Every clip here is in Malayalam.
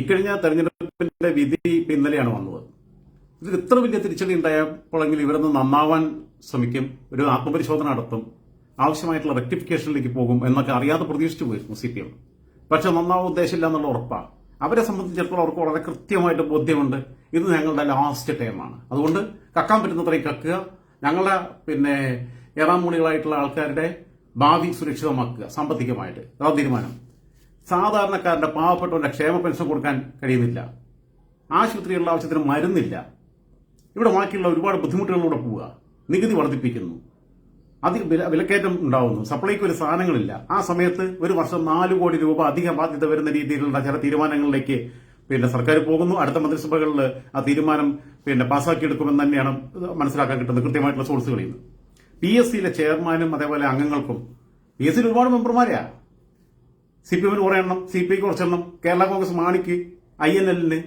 ഇക്കഴിഞ്ഞ തെരഞ്ഞെടുപ്പിന്റെ വിധി ഇന്നലെയാണ് വന്നത്. ഇതിൽ ഇത്ര വലിയ തിരിച്ചടി ഉണ്ടായപ്പോഴെങ്കിൽ ഇവരൊന്ന് നന്നാവാൻ ശ്രമിക്കും ഒരു ആത്മപരിശോധന നടത്തും ആവശ്യമായിട്ടുള്ള റെക്ടിഫിക്കേഷനിലേക്ക് പോകും എന്നൊക്കെ അറിയാതെ പ്രതീക്ഷിച്ചു പോയിരുന്നു സി പി എം. പക്ഷെ നന്നാവാൻ ഉദ്ദേശമില്ല എന്നുള്ള ഉറപ്പാണ്. അവരെ സംബന്ധിച്ചിടത്തോളം അവർക്ക് വളരെ കൃത്യമായിട്ട് ബോധ്യമുണ്ട്. ഇത് ഞങ്ങളുടെ ലാസ്റ്റ് ടൈമാണ് അതുകൊണ്ട് കക്കാൻ പറ്റുന്നത്രയും കക്കുക. ഞങ്ങളുടെ പിന്നെ ഏറാമൂണികളായിട്ടുള്ള ആൾക്കാരുടെ ഭാവി സുരക്ഷിതമാക്കുക സാമ്പത്തികമായിട്ട്. അതാ തീരുമാനം. സാധാരണക്കാരന്റെ പാവപ്പെട്ടവന്റെ ക്ഷേമ പെൻഷൻ കൊടുക്കാൻ കഴിയുന്നില്ല. ആശുപത്രികളുടെ ആവശ്യത്തിന് മരുന്നില്ല. ഇവിടെ ബാക്കിയുള്ള ഒരുപാട് ബുദ്ധിമുട്ടുകളിലൂടെ പോവുക. നികുതി വർദ്ധിപ്പിക്കുന്നു. അധിക വില വിലക്കയറ്റം ഉണ്ടാവുന്നു. സപ്ലൈക്ക് ഒരു സാധനങ്ങളില്ല. ആ സമയത്ത് ഒരു വർഷം നാല് കോടി രൂപ അധിക ബാധ്യത വരുന്ന രീതിയിലുള്ള ചില തീരുമാനങ്ങളിലേക്ക് പിന്നെ സർക്കാർ പോകുന്നു. അടുത്ത മന്ത്രിസഭകളിൽ ആ തീരുമാനം പിന്നെ പാസ്സാക്കിയെടുക്കുമെന്ന് തന്നെയാണ് മനസ്സിലാക്കാൻ കിട്ടുന്നത് കൃത്യമായിട്ടുള്ള സോഴ്സുകളിൽ നിന്ന്. പി എസ് സിയിലെ ചെയർമാനും അതേപോലെ അംഗങ്ങൾക്കും പി എസ് സിയിൽ ഒരുപാട് മെമ്പർമാരാ സി പി എമ്മിന് കുറെ എണ്ണം സി പി ഐക്ക് കുറച്ചെണ്ണം കേരള കോൺഗ്രസ് മാണിക്ക് ഐ എൻ എല്ലിന്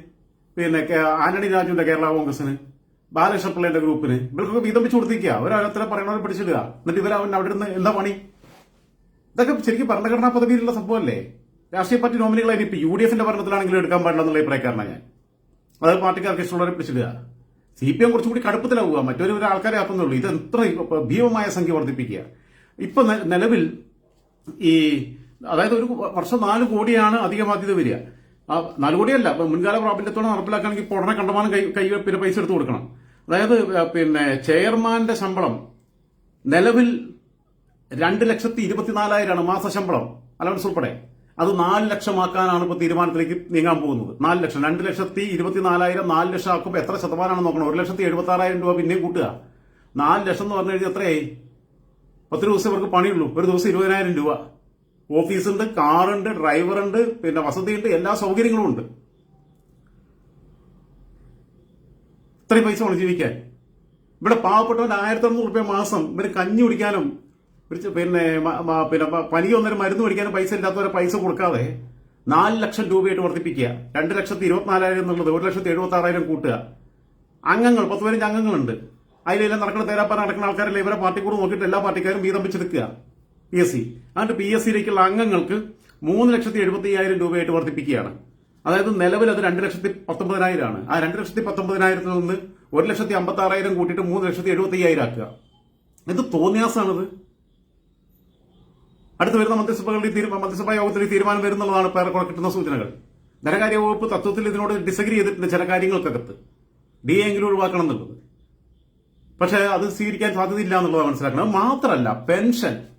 പിന്നെ ആന്റണി രാജുവിന്റെ കേരള കോൺഗ്രസിന് ബാലകൃഷ്ണ പിള്ളയുടെ ഗ്രൂപ്പിന്. ഇവർക്കൊക്കെ വീതം വെച്ച് കൊടുത്തിരിക്കുക അവരത്ര പറയണവരെ പിടിച്ചിടുക. എന്നിട്ട് ഇവർ അവൻ അവിടെ നിന്ന് എന്താ പണി? ഇതൊക്കെ ശരിക്കും ഭരണഘടനാ പദവിയിലുള്ള സംഭവമല്ലേ? രാഷ്ട്രീയ പാർട്ടി നോമിനികളായി ഇപ്പൊ യു ഡി എഫിന്റെ ഭരണത്തിലാണെങ്കിലും എടുക്കാൻ പാടില്ല എന്നുള്ള അഭിപ്രായക്കാരനാണ് ഞാൻ. അത് പാർട്ടിക്കാർക്ക് ഇഷ്ടമുള്ളവരെ പിടിച്ചിടുക. സി പി എം കുറച്ചും കൂടി കടുപ്പത്തിലാവുക. മറ്റൊരു ആൾക്കാരെ ആക്കുന്നുള്ളൂ ഇത് എത്ര ഭീമമായ സംഖ്യ വർദ്ധിപ്പിക്കുക. ഇപ്പൊ നിലവിൽ ഈ അതായത് ഒരു വർഷം നാല് കോടിയാണ് അധിക ബാധ്യത വരിക. ആ നാല് കോടിയല്ല മുൻകാല പ്രാബല്യത്തോടെ നടപ്പിലാക്കുകയാണെങ്കിൽ ഇപ്പോൾ ഉടനെ കണ്ടമാനം കൈ കൈ പിന്നെ പൈസ എടുത്ത് കൊടുക്കണം. അതായത് പിന്നെ ചെയർമാന്റെ ശമ്പളം നിലവിൽ രണ്ട് ലക്ഷത്തി ഇരുപത്തിനാലായിരമാണ് മാസ ശമ്പളം അലവൻസ് ഉൾപ്പെടെ. അത് നാല് ലക്ഷമാക്കാനാണ് ഇപ്പോൾ തീരുമാനത്തിലേക്ക് നീങ്ങാൻ പോകുന്നത്. നാല് ലക്ഷം രണ്ട് ലക്ഷത്തി ഇരുപത്തിനാലായിരം നാല് ലക്ഷം ആക്കുമ്പോൾ എത്ര ശതമാനമാണ് നോക്കണം? ഒരു ലക്ഷത്തി എഴുപത്തി ആറായിരം രൂപ പിന്നെയും കൂട്ടുക. നാല് ലക്ഷം എന്ന് പറഞ്ഞു കഴിഞ്ഞാൽ എത്രയായി? പത്ത് ദിവസം ഇവർക്ക് പണിയുള്ളൂ. ഒരു ദിവസം ഇരുപതിനായിരം രൂപ. ഓഫീസുണ്ട് കാറുണ്ട് ഡ്രൈവറുണ്ട് പിന്നെ വസതിയുണ്ട് എല്ലാ സൗകര്യങ്ങളും ഉണ്ട്. ഇത്രയും പൈസ വേണം ജീവിക്കാൻ. ഇവിടെ പാവപ്പെട്ടവൻ ആയിരത്തി അറുന്നൂറ് റുപ്യ മാസം ഇവർ കഞ്ഞി കുടിക്കാനും പിന്നെ പിന്നെ പനി വന്നൊരു മരുന്ന് മേടിക്കാനും പൈസ ഇല്ലാത്തവരെ പൈസ കൊടുക്കാതെ നാല് ലക്ഷം രൂപയായിട്ട് വർദ്ധിപ്പിക്കുക. രണ്ട് ലക്ഷത്തി ഇരുപത്തിനാലായിരം എന്നുള്ളത് ഒരു ലക്ഷത്തി എഴുപത്തി ആറായിരം കൂട്ടുക. അംഗങ്ങൾ പത്ത് പതിനഞ്ച് അംഗങ്ങളുണ്ട്. അതിലെല്ലാം നടക്കുന്ന തേരാപ്പാൻ നടക്കുന്ന ആൾക്കാരെല്ലാം ഇവരെ പാർട്ടി കൂടെ നോക്കിയിട്ട് എല്ലാ പാർട്ടിക്കാരും വീതം വെച്ചെടുക്കുക പി എസ് സി അതുകൊണ്ട് പി എസ് സിയിലേക്കുള്ള അംഗങ്ങൾക്ക് മൂന്ന് ലക്ഷത്തി എഴുപത്തി അയ്യായിരം രൂപയായിട്ട് വർദ്ധിപ്പിക്കുകയാണ്. അതായത് നിലവിൽ അത് രണ്ട് ലക്ഷത്തി പത്തൊമ്പതിനായിരമാണ്. ആ രണ്ട് ലക്ഷത്തി പത്തൊമ്പതിനായിരത്തിൽ നിന്ന് ഒരു ലക്ഷത്തി അമ്പത്തി ആറായിരം കൂട്ടിയിട്ട് മൂന്ന് ലക്ഷത്തി എഴുപത്തി അയ്യായിരം ആക്കുക. ഇത് തോന്നിയാസാണിത്. അടുത്ത് വരുന്ന മന്ത്രിസഭകളുടെ മന്ത്രിസഭാ യോഗത്തിൽ തീരുമാനം വരുന്നുള്ളതാണ് ഏറെക്കുറെ കിട്ടുന്ന സൂചനകൾ. ധനകാര്യ വകുപ്പ് തത്വത്തിൽ ഇതിനോട് ഡിസഗ്രി ചെയ്തിട്ടുണ്ട് ചില കാര്യങ്ങൾക്കകത്ത്. ഡി എങ്കിലും ഒഴിവാക്കണം എന്നുള്ളത്. പക്ഷേ അത് സ്വീകരിക്കാൻ സാധ്യതയില്ല എന്നുള്ളതാണ് മനസ്സിലാക്കുന്നത്. മാത്രമല്ല പെൻഷൻ.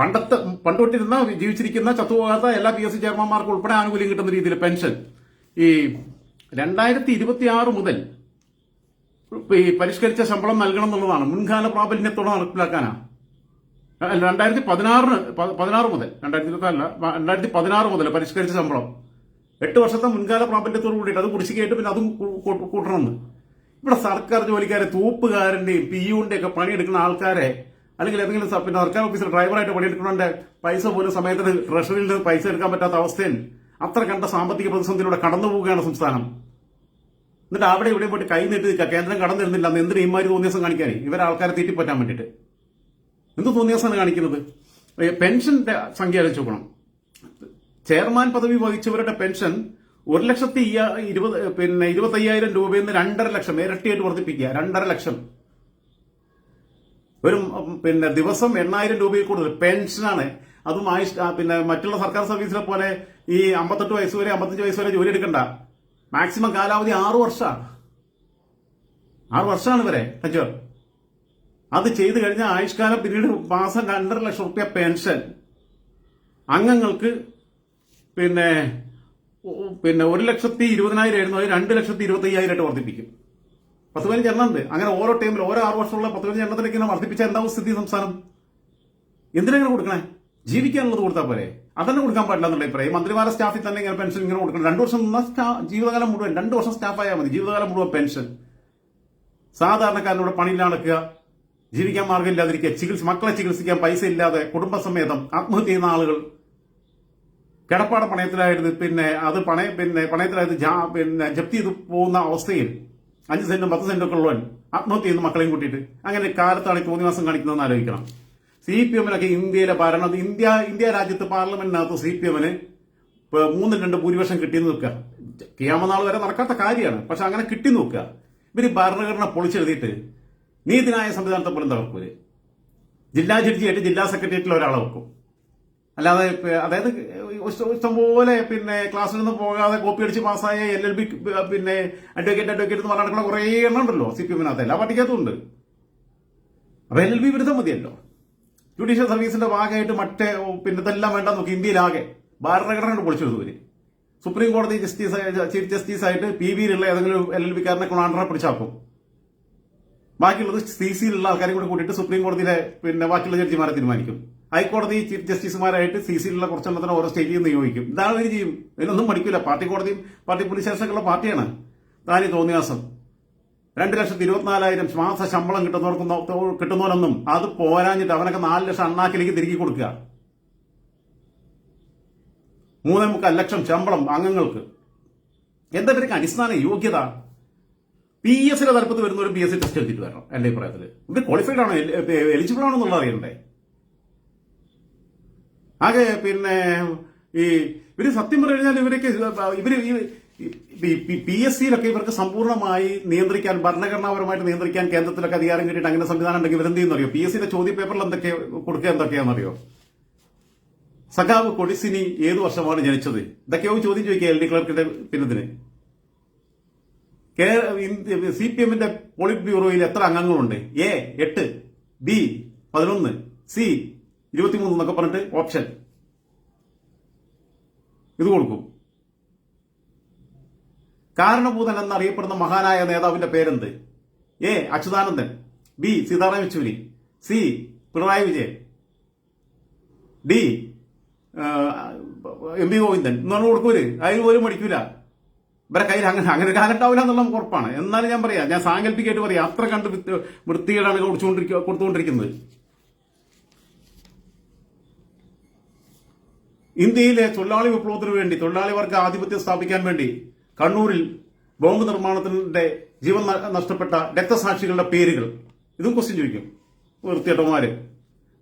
പണ്ടത്തെ പണ്ടൊട്ടിരുന്ന ജീവിച്ചിരിക്കുന്ന ചത്തുപോകാത്ത എല്ലാ പി എസ് സി ചെയർമാൻമാർക്കും ഉൾപ്പെടെ ആനുകൂല്യം കിട്ടുന്ന രീതിയിൽ പെൻഷൻ. ഈ രണ്ടായിരത്തി ഇരുപത്തി ആറ് മുതൽ ഈ പരിഷ്കരിച്ച ശമ്പളം നൽകണം എന്നുള്ളതാണ്. മുൻകാല പ്രാബല്യത്തോടെ നടപ്പിലാക്കാനാണ്. രണ്ടായിരത്തി പതിനാറിന് പതിനാറ് മുതൽ രണ്ടായിരത്തി അല്ല രണ്ടായിരത്തി പതിനാറ് മുതൽ പരിഷ്കരിച്ച ശമ്പളം. എട്ട് വർഷത്തെ മുൻകാല പ്രാബല്യത്തോട് കൂടിയിട്ട് അത് കുടിശ്ശികയായിട്ട് പിന്നെ അതും കൂട്ടണമെന്ന്. ഇവിടെ സർക്കാർ ജോലിക്കാരെ തൂപ്പുകാരന്റെയും പി യുവിന്റെ ഒക്കെ പണിയെടുക്കുന്ന ആൾക്കാരെ അല്ലെങ്കിൽ ഏതെങ്കിലും പിന്നെ സർക്കാർ ഓഫീസിൽ ഡ്രൈവറായിട്ട് പണിയെടുക്കുന്നുണ്ട് പൈസ പോലും സമയത്തിന് ട്രഷറിയിൽ നിന്ന് പൈസ എടുക്കാൻ പറ്റാത്ത അവസ്ഥയിൽ അത്ര കണ്ട സാമ്പത്തിക പ്രതിസന്ധിയിലൂടെ കടന്നു പോവുകയാണ് സംസ്ഥാനം. എന്നിട്ട് അവിടെ ഇവിടെ പോയിട്ട് കൈ നീട്ടി നിൽക്കുക. കേന്ദ്രം കടന്നു തരുന്നില്ല എന്ന് എന്തിനാ ഇമാര് തോന്നിയ ദിവസം കാണിക്കാനേ? ഇവരെ ആൾക്കാരെ തീറ്റിപ്പറ്റാൻ വേണ്ടിയിട്ട്. എന്ത് തോന്നിയ ദിവസമാണ് കാണിക്കുന്നത്? പെൻഷന്റെ സംഖ്യ ആലോചിച്ച് ചെയർമാൻ പദവി വഹിച്ചവരുടെ പെൻഷൻ ഒരു ലക്ഷത്തി ഇരുപത് പിന്നെ ഇരുപത്തയ്യായിരം രൂപയിൽ നിന്ന് രണ്ടര ലക്ഷം ഇരട്ടിയായിട്ട് വർദ്ധിപ്പിക്കുക. രണ്ടര ലക്ഷം. ഒരു പിന്നെ ദിവസം എണ്ണായിരം രൂപയിൽ കൂടുതൽ. പെൻഷനാണ്. അതും ആയുഷ് പിന്നെ മറ്റുള്ള സർക്കാർ സർവീസിലെ പോലെ ഈ അമ്പത്തെട്ട് വയസ്സ് വരെ അമ്പത്തഞ്ച് വയസ്സ് വരെ ജോലി എടുക്കണ്ട. മാക്സിമം കാലാവധി ആറു വർഷമാണ് ആറു വർഷമാണ് വരെ അഞ്ചോ അത് ചെയ്തു കഴിഞ്ഞാൽ ആയുഷ്കാലം പിന്നീട് മാസം രണ്ടര ലക്ഷം റുപ്യ പെൻഷൻ. അംഗങ്ങൾക്ക് പിന്നെ പിന്നെ ഒരു ലക്ഷത്തി ഇരുപതിനായിരം ആയിരുന്നു. അത് രണ്ട് ലക്ഷത്തി ഇരുപത്തി അയ്യായിരമായിട്ട് വർദ്ധിപ്പിക്കും. പത്ത് പതിനഞ്ച് എണ്ണം അങ്ങനെ ഓരോ ടൈമിൽ ഓരോ ആറ് വർഷമുള്ള പത്ത് പതിനഞ്ച് എണ്ണത്തിലേക്ക് ഇങ്ങനെ വർദ്ധിപ്പിച്ചാൽ എന്താവും സ്ഥിതി സംസ്ഥാനം? എന്തിനെങ്ങനെ കൊടുക്കണേ? ജീവിക്കാനുള്ളത് കൊടുത്താൽ പോരെ. അതന്നെ കൊടുക്കാൻ പാടില്ല എന്നുള്ള അഭിപ്രായം. മന്ത്രിമാരുടെ സ്റ്റാഫിൽ തന്നെ ഇങ്ങനെ പെൻഷൻ ഇങ്ങനെ കൊടുക്കണം. രണ്ടു വർഷം നിന്നാൽ ജീവിതകാലം മുഴുവൻ രണ്ടു വർഷം സ്റ്റാഫായാൽ മതി. ജീവിതകാലം മുഴുവൻ പെൻഷൻ. സാധാരണക്കാരനോട് പണിയില്ലാതെ നടക്കുക ജീവിക്കാൻ മാർഗമില്ലാതിരിക്കുക ചികിത്സ മക്കളെ ചികിത്സിക്കാൻ പൈസ ഇല്ലാതെ കുടുംബസമേതം ആത്മഹത്യ ചെയ്യുന്ന ആളുകൾ. കിടപ്പാട പണയത്തിലായിരുന്നു പിന്നെ അത് പണയ പിന്നെ പണയത്തിലായത് ജാ- പിന്നെ ജപ്തി ചെയ്തു പോകുന്ന അവസ്ഥയിൽ അഞ്ച് സെന്റും പത്ത് സെന്റും ഒക്കെ ഉള്ളവൻ ആത്മഹത്യ ചെയ്യുന്ന മക്കളെയും കൂട്ടിയിട്ട് അങ്ങനെ കാലത്താണ് മാസം കാണിക്കുന്നതെന്ന് ആലോചിക്കണം. സി പി എമ്മിനൊക്കെ ഇന്ത്യയിലെ ഭരണ ഇന്ത്യ ഇന്ത്യ രാജ്യത്ത് പാർലമെന്റിനകത്ത് സി പി എമ്മിന് ഇപ്പൊ മൂന്നിൽ രണ്ട് ഭൂരിപക്ഷം കിട്ടിയെന്ന് നിൽക്കുക കിയാമനാൾ വരെ നടക്കാത്ത കാര്യമാണ്. പക്ഷെ അങ്ങനെ കിട്ടി നോക്കുക ഇവർ ഭരണഘടന പൊളിച്ചെഴുതിയിട്ട് നീതിനായ സംവിധാനത്തെ പോലും തകർക്കൂര് ജില്ലാ ജഡ്ജിയായിട്ട് ജില്ലാ സെക്രട്ടേറിയറ്റിൽ ഒരാളെ വെക്കും. അല്ലാതെ അതായത് ഇഷ്ടം- പോലെ പിന്നെ ക്ലാസ്സിൽ നിന്ന് പോകാതെ കോപ്പി അടിച്ച് പാസ്സായ എൽ എൽ ബി പിന്നെ അഡ്വക്കേറ്റ് അഡ്വക്കേറ്റ് എന്ന് പറഞ്ഞ് നടക്കുന്ന കുറേ എണ്ണം ഉണ്ടല്ലോ സി പി എമ്മിനകത്ത് എല്ലാ പാർട്ടിക്കകത്തും ഉണ്ട്. എൽ എൽ ബി വിരുദ്ധം മതിയല്ലോ. ജുഡീഷ്യൽ സർവീസിന്റെ ഭാഗമായിട്ട് മറ്റേ പിന്നെ ഇതെല്ലാം വേണ്ട നോക്കി ഇന്ത്യയിലാകെ ഭരണഘടന പൊളിച്ചെടുത്തവര് സുപ്രീം കോടതി ജസ്റ്റിസ് ചീഫ് ജസ്റ്റിസ് ആയിട്ട് പി ബിയിലുള്ള ഏതെങ്കിലും എൽ എൽ ബിക്കാരനെ കൊണ്ടാണ്ടറെ പിടിച്ചാക്കും. ബാക്കിയുള്ളത് സി സിയിലുള്ള ആൾക്കാരെ കൂടി കൂട്ടിയിട്ട് സുപ്രീം കോടതിയിലെ പിന്നെ ബാക്കിയുള്ള ജഡ്ജിമാരെ തീരുമാനിക്കും. ഹൈക്കോടതി ചീഫ് ജസ്റ്റിസുമാരായിട്ട് സി സിയിലുള്ള കുറച്ചെണ്ണത്തിന് ഓരോ സ്റ്റേറ്റിൽ നിന്ന് നിയോഗിക്കും. ഇതാണ് ഇവർ ചെയ്യും. ഇതിനൊന്നും പഠിക്കില്ല പാർട്ടി കോടതിയും പാർട്ടി പോലീസ് സ്റ്റേഷനൊക്കെയുള്ള പാർട്ടിയാണ്. താനി തോന്നിയാസം രണ്ട് ലക്ഷത്തി ഇരുപത്തിനാലായിരം മാസ ശമ്പളം കിട്ടുന്നവർക്ക് കിട്ടുന്നവരൊന്നും അത് പോരാഞ്ഞിട്ട് അവനൊക്കെ നാല് ലക്ഷം അണ്ണാക്കിലേക്ക് തിരികെ കൊടുക്കുക. മൂന്നേ മുക്കാൽ ലക്ഷം ശമ്പളം അംഗങ്ങൾക്ക്. എന്താ ഇവർക്ക് അടിസ്ഥാന യോഗ്യത? പി എസിന്റെ തലപ്പത്ത് വരുന്ന ഒരു പി എസ് സി ടെസ്റ്റ് എഴുതിയിട്ട് വരണം. എന്റെ അഭിപ്രായത്തിൽ ഇവർ ക്വാളിഫൈഡ് ആണോ? എലിജിബിൾ ആണോ എന്നുള്ളത് അറിയണ്ടേ? ആകെ പിന്നെ ഈ ഇവർ സത്യം പറഞ്ഞു ഇവരൊക്കെ ഇവർ പി എസ് സിയിലൊക്കെ ഇവർക്ക് സമ്പൂർണമായി നിയന്ത്രിക്കാൻ ഭരണഘടനാപരമായിട്ട് നിയന്ത്രിക്കാൻ കേന്ദ്രത്തിലൊക്കെ അധികാരം കിട്ടിയിട്ട് അങ്ങനെ സംവിധാനം ഉണ്ടെങ്കിൽ ഇവരെന്ത് ചെയ്യുന്നറിയോ പി എസ് സിയുടെ ചോദ്യ പേപ്പറിൽ എന്തൊക്കെ കൊടുക്കുക എന്തൊക്കെയാണെന്നറിയോ സഖാവ് കൊടിസിനി ഏത് വർഷമാണ് ജനിച്ചത്? ഇതൊക്കെയോ ചോദ്യം ചോദിക്കുക എൽ ഡി ക്ലർക്കിന്റെ പിന്നതിന് സി പി എമ്മിന്റെ പോളിറ്റ് ബ്യൂറോയിൽ എത്ര അംഗങ്ങളുണ്ട്? എ എട്ട് ബി പതിനൊന്ന് സി ഇരുപത്തിമൂന്ന് എന്നൊക്കെ പറഞ്ഞിട്ട് ഓപ്ഷൻ. ഇത് കൊടുക്കും. കാരണഭൂതൻ എന്നറിയപ്പെടുന്ന മഹാനായ നേതാവിന്റെ പേരെന്ത്? A. Achuthanandan. B. Sitaram Yechury. C. Pinarayi Vijayan. D. M P Govindan. എന്ന് പറഞ്ഞു അതിൽ പോലും പഠിക്കൂല. ഇവരെ കയ്യിൽ അങ്ങനെ അങ്ങനെ കാലം എന്നുള്ള നമുക്ക് ഉറപ്പാണ്. എന്നാലും ഞാൻ പറയാം ഞാൻ സാങ്കല്പികമായിട്ട് പറയാം. അത്ര കണ്ട് വിത്ത് വൃത്തികേടാണ് കൊടുത്തുകൊണ്ടിരിക്കുക കൊടുത്തുകൊണ്ടിരിക്കുന്നത്. ഇന്ത്യയിലെ തൊഴിലാളി വിപ്ലവത്തിന് വേണ്ടി തൊഴിലാളി വർഗ ആധിപത്യം സ്ഥാപിക്കാൻ വേണ്ടി കണ്ണൂരിൽ ബോംബ് നിർമ്മാണത്തിന്റെ ജീവൻ നഷ്ടപ്പെട്ട രക്തസാക്ഷികളുടെ പേരുകൾ. ഇതും ക്വസ്റ്റ്യൻ ചോദിക്കും. വൃത്തിയേട്ടന്മാര്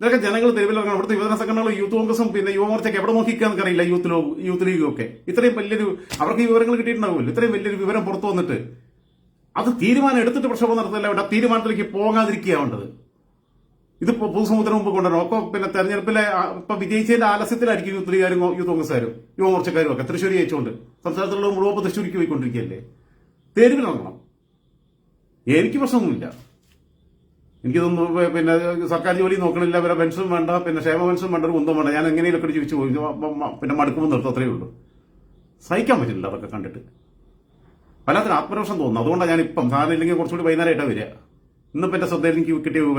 ഇതൊക്കെ ജനങ്ങൾ തെരുവിലിറങ്ങണം. ഇവിടുത്തെ യുവജന സംഘടനകളും യൂത്ത് കോൺഗ്രസും പിന്നെ യുവമോർച്ചയ്ക്ക് എവിടെ നോക്കിക്കാന്ന് അറിയില്ല യൂത്ത് യൂത്ത് ലീഗും ഒക്കെ ഇത്രയും വലിയൊരു അവർക്ക് വിവരങ്ങൾ കിട്ടിയിട്ടുണ്ടാവുമല്ലോ. ഇത്രയും വലിയൊരു വിവരം പുറത്തു വന്നിട്ട് അത് തീരുമാനം എടുത്തിട്ട് പ്രക്ഷോഭം നടത്തില്ല വേണ്ട തീരുമാനത്തിലേക്ക് പോകാതിരിക്കുകയാണ് വേണ്ടത്. ഇത് പൊതുസമുദ്രം മുമ്പ് കൊണ്ടുവരണം. ഒക്കെ പിന്നെ തെരഞ്ഞെടുപ്പിലെ ഇപ്പൊ വിജയിച്ചതിന്റെ ആലസ്യത്തിലായിരിക്കും യൂത്ത് ലീഗുകാരും യൂത്ത് കോൺഗ്രസ്സുകാരും യുവമോർച്ചക്കാരും ഒക്കെ തൃശ്ശൂർ ജയിച്ചുകൊണ്ട് സംസ്ഥാനത്തുള്ള മുഴുവൻ തൃശ്ശൂരിക്ക് പോയിക്കൊണ്ടിരിക്കുകയല്ലേ? തെരുവിലിറങ്ങണം എനിക്ക് പ്രശ്നമൊന്നുമില്ല. എനിക്കിതൊന്നും പിന്നെ സർക്കാർ ജോലി നോക്കണില്ല വരെ പെൻഷൻ വേണ്ട പിന്നെ ക്ഷേമ പെൻഷനും വേണ്ട ഒരു ഒന്നും വേണ്ട. ഞാൻ എങ്ങനെയൊക്കെ ചോദിച്ചു പോയി. പിന്നെ മടുക്കുമ്പോൾ നിർത്തും അത്രയേ ഉള്ളൂ. സഹിക്കാൻ പറ്റില്ല അതൊക്കെ കണ്ടിട്ട്. വല്ലാത്തൊരു ആത്മരോഷം തോന്നുന്നു. അതുകൊണ്ടാണ് ഞാൻ ഇപ്പം സാധനം ഇല്ലെങ്കിൽ കുറച്ചുകൂടി വൈകുന്നേരമായിട്ടാണ് വരിക. ഇന്നിപ്പോൾ എന്റെ ശ്രദ്ധയിൽ എനിക്ക് കിട്ടിയ വിവരം